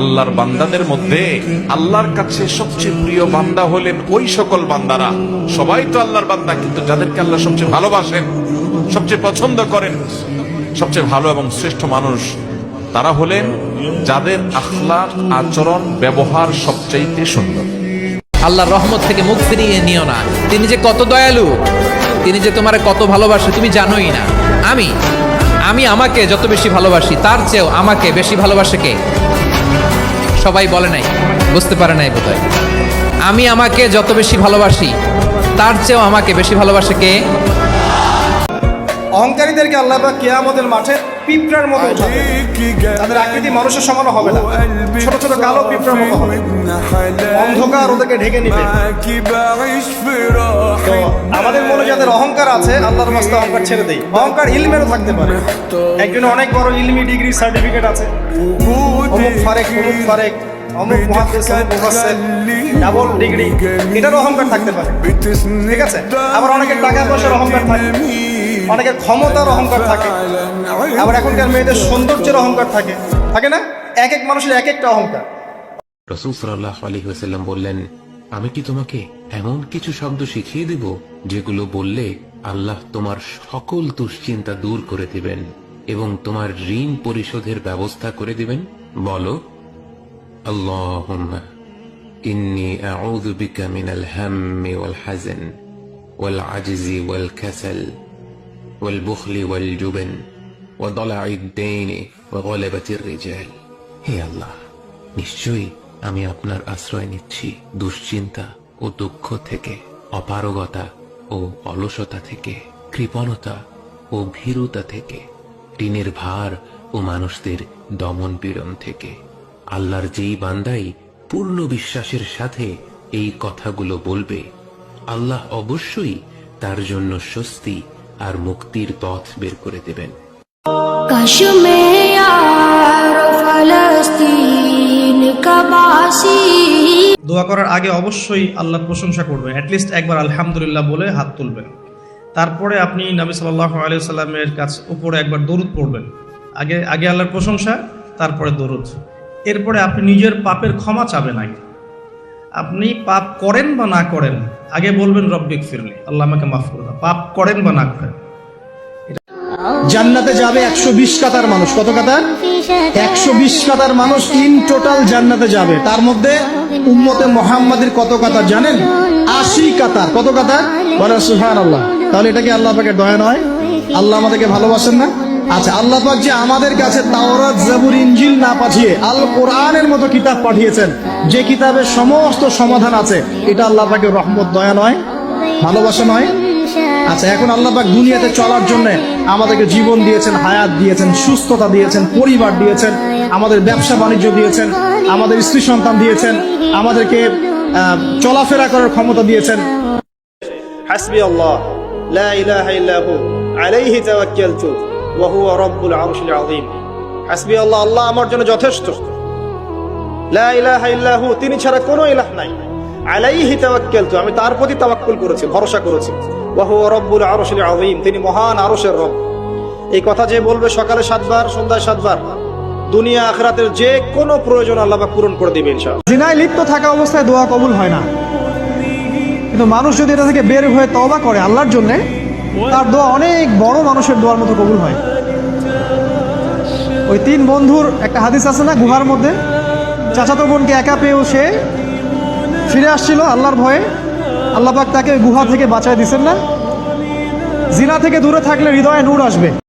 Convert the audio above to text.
আল্লাহর বান্দাদের মধ্যে আল্লাহর কাছে সবচেয়ে প্রিয় বান্দা হলেন ওই সকল বান্দারা। সবাই তো আল্লাহর বান্দা, কিন্তু যাদেরকে আল্লাহ সবচেয়ে ভালোবাসেন, সবচেয়ে পছন্দ করেন, সবচেয়ে ভালো এবং শ্রেষ্ঠ মানুষ, তারা হলেন যাদের আখলাক, আচরণ, ব্যবহার সবচাইতে সুন্দর। আল্লাহর রহমত থেকে মুখ ফিরিয়ে নিও না। তিনি যে কত দয়ালু, তিনি যে তোমার কত ভালোবাসে, তুমি জানোই না। আমি আমি আমাকে যত বেশি ভালোবাসি, তার চেয়েও আমাকে বেশি ভালোবাসে কে? সবাই বলে নাই, বুঝতে পারে নাই বোধ আমি আমাকে যত বেশি ভালোবাসি, তার চেয়েও আমাকে বেশি ভালোবাসে কে? অহংকারীদেরকে আল্লাহ বা কেয়ামতের মাঠে পিঁপড়ার মতো তাদের আকৃতি মানুষের সমানও হবে না। ছোট ছোট কালো পিঁপড়ার মতো হবে। অন্ধকার ওদেরকে ঢেকে নিবে। আমাদের মনে যাদের অহংকার আছে, আল্লাহর রাস্তা অহংকার ছেড়ে দেই। অহংকার ইলমেরও থাকতে পারে। একজন অনেক বড় ইলমি ডিগ্রি সার্টিফিকেট আছে। অমুক ফারেক অমুক ফারেক ডিগ্রি। এটারও অহংকার থাকতে পারে। ঠিক আছে? আবার অনেকের টাকা পয়সার অহংকার থাকে। অনেকের ক্ষমতার অহংকার থাকে। আবার এখনকার মেয়েদের সৌন্দর্যের অহংকার থাকে। থাকে না? এক এক মানুষের এক একটা অহংকার। রসুল সাল্লাহ আলী বললেন, আমি কি তোমাকে এমন কিছু শব্দ শিখিয়ে যেগুলো বললে আল্লাহ তোমার সকল দুশ্চিন্তা দূর করে দিবেন এবং তোমার ঋণ পরিশোধের ব্যবস্থা করে দিবেন? বলো ইন্নি আউযু বিকা মিনাল হাম্মি ওয়াল ওয়াল আজজি ওয়াল কাসাল ওয়াল বুখলি ওয়াল জুবন وضلع الدين وغلبة الرجال হে আল্লাহ নিশ্চয়ই আমি আপনার আশ্রয় নিচ্ছি দুশ্চিন্তা ও দুঃখ থেকে অপারগতা ও অলসতা থেকে কৃপণতা ও ভীরুতা থেকে ঋণের ভার ও মানুষদের দমন পীড়ন থেকে আল্লাহর যেই বান্দাই পূর্ণ বিশ্বাসের সাথে এই কথাগুলো বলবে আল্লাহ অবশ্যই তার জন্য স্বস্তি আর মুক্তির পথ বের করে দেবেন। দোয়া করার আগে অবশ্যই আল্লাহর প্রশংসা করবেন। অ্যাটলিস্ট একবার আলহামদুলিল্লাহ বলে হাত তুলবেন। তারপরে আপনি নবী সাল্লাহ আলিয়াল্লামের কাছ উপরে একবার দরুদ পড়বেন। আগে আগে আল্লাহর প্রশংসা তারপরে দরুদ। এরপরে আপনি নিজের পাপের ক্ষমা চাবেন আগে। আপনি পাপ করেন বা না করেন, আগে বলবেন রব্বিক ফিরলি আল্লাহ আমাকে মাফ করে দাও। পাপ করেন বা না করেন। জান্নাতে যাবে একশো বিশ কাতার মানুষ। কত কাতার? একশো বিশ কাতার মানুষ ইন টোটাল জান্নাতে যাবে। তার মধ্যে উম্মতে মোহাম্মদের কত কাতার জানেন? আশি কাতার। কত কাতার? বলে সুহান আল্লাহ তাহলে এটা কি আল্লাহ পাকের দয়া নয়। আল্লাহ আমাদেরকে ভালোবাসেন না? আচ্ছা আল্লাহ পাক যে আমাদের কাছে তাওরাত, জাবুর ইনজিল না পাঠিয়ে আল কোরআনের মতো কিতাব পাঠিয়েছেন, যে কিতাবের সমস্ত সমাধান আছে, এটা আল্লাহ পাকের রহমত, দয়া নয়, ভালোবাসা নয়। আচ্ছা এখন আল্লাহ পাক দুনিয়াতে চলার জন্য আমাদেরকে জীবন দিয়েছেন, হায়াত দিয়েছেন, সুস্থতা দিয়েছেন, পরিবার দিয়েছেন, আমাদের ব্যবসা বাণিজ্য দিয়েছেন, আমাদের স্ত্রী সন্তান দিয়েছেন, আমাদেরকে চলাফেরা করার ক্ষমতা দিয়েছেন। হাসবি আল্লাহ, লা ইলাহা ইল্লা হু আলাইহি তাওয়াক্কালতু। আমার জন্য যথেষ্ট। তিনি ছাড়া ইলাহ নাই। আমি তার প্রতি করেছি, ভরসা করেছি। তিনি মহান রব। এই কথা যে বলবে সকালে সাতবার, সন্ধ্যায় সাতবার, দুনিয়া আখরাতের যে কোনো প্রয়োজন আল্লাহ পূরণ করে দিবে ইনশাআল্লাহ। জিনায় লিপ্ত থাকা অবস্থায় দোয়া কবুল হয় না। কিন্তু মানুষ যদি এটা থেকে বের হয়ে তওবা করে আল্লাহর জন্য তার দোয়া অনেক বড় মানুষের দোয়ার মতো কবুল হয়। ওই তিন বন্ধুর একটা হাদিস আছে না গুহার মধ্যে? চাচাতো বোনকে একা পেয়েও সে ফিরে আসছিল আল্লাহর ভয়ে। আল্লাহ পাক তাকে গুহা থেকে বাঁচায় দিছেন না? জিনা থেকে দূরে থাকলে হৃদয়ে নূর আসবে।